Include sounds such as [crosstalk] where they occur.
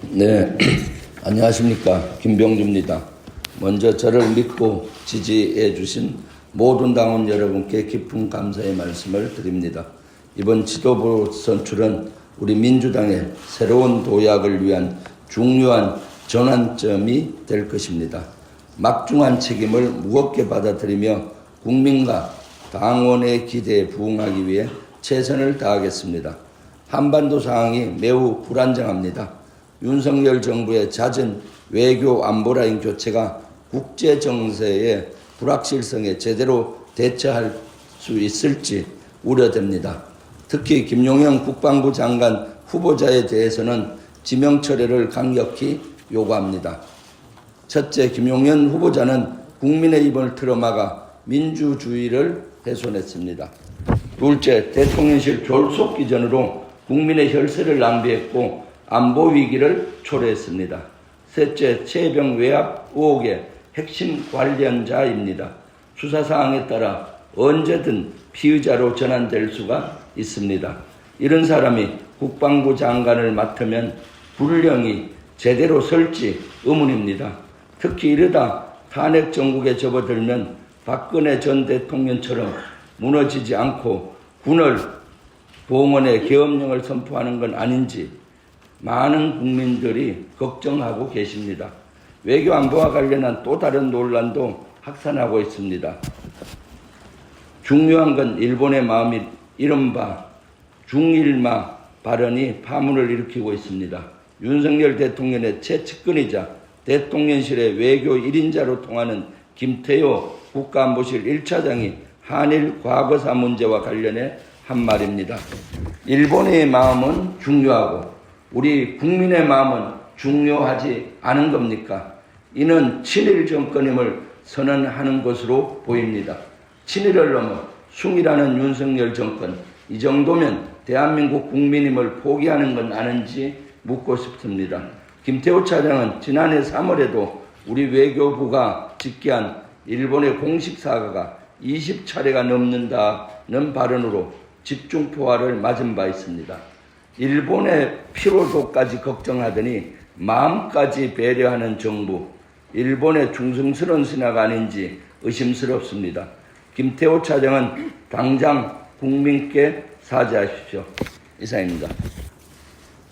네, [clears throat] 안녕하십니까. 김병주입니다. 먼저 저를 믿고 지지해 주신 모든 당원 여러분께 깊은 감사의 말씀을 드립니다. 이번 지도부 선출은 우리 민주당의 새로운 도약을 위한 중요한 전환점이 될 것입니다. 막중한 책임을 무겁게 받아들이며 국민과 당원의 기대에 부응하기 위해 최선을 다하겠습니다. 한반도 상황이 매우 불안정합니다. 윤석열 정부의 잦은 외교 안보라인 교체가 국제 정세의 불확실성에 제대로 대처할 수 있을지 우려됩니다. 특히 김용현 국방부 장관 후보자에 대해서는 지명 처리를 강력히 요구합니다. 첫째, 김용현 후보자는 국민의 입을 틀어막아 민주주의를 훼손했습니다. 둘째, 대통령실 졸속 기전으로 국민의 혈세를 낭비했고 안보 위기를 초래했습니다. 셋째, 최병 외압 의혹의 핵심 관련자입니다. 수사 사항에 따라 언제든 피의자로 전환될 수가 있습니다. 이런 사람이 국방부 장관을 맡으면 불령이 제대로 설지 의문입니다. 특히 이러다 탄핵 정국에 접어들면 박근혜 전 대통령처럼 무너지지 않고 군을 봉헌의 계엄령을 선포하는 건 아닌지 많은 국민들이 걱정하고 계십니다. 외교 안보와 관련한 또 다른 논란도 확산하고 있습니다. 중요한 건 일본의 마음이 이른바 중일마 발언이 파문을 일으키고 있습니다. 윤석열 대통령의 최측근이자 대통령실의 외교 1인자로 통하는 김태효 국가안보실 1차장이 한일 과거사 문제와 관련해 한 말입니다. 일본의 마음은 중요하고 우리 국민의 마음은 중요하지 않은 겁니까? 이는 친일 정권임을 선언하는 것으로 보입니다. 친일을 넘어 숭이라는 윤석열 정권, 이 정도면 대한민국 국민임을 포기하는 건 아는지 묻고 싶습니다. 김태호 차장은 지난해 3월에도 우리 외교부가 직기한 일본의 공식 사과가 20차례가 넘는다는 발언으로 집중 포화를 맞은 바 있습니다. 일본의 피로도까지 걱정하더니 마음까지 배려하는 정부, 일본의 중성스러운 신화가 아닌지 의심스럽습니다. 김태호 차장은 당장 국민께 사죄하십시오. 이상입니다.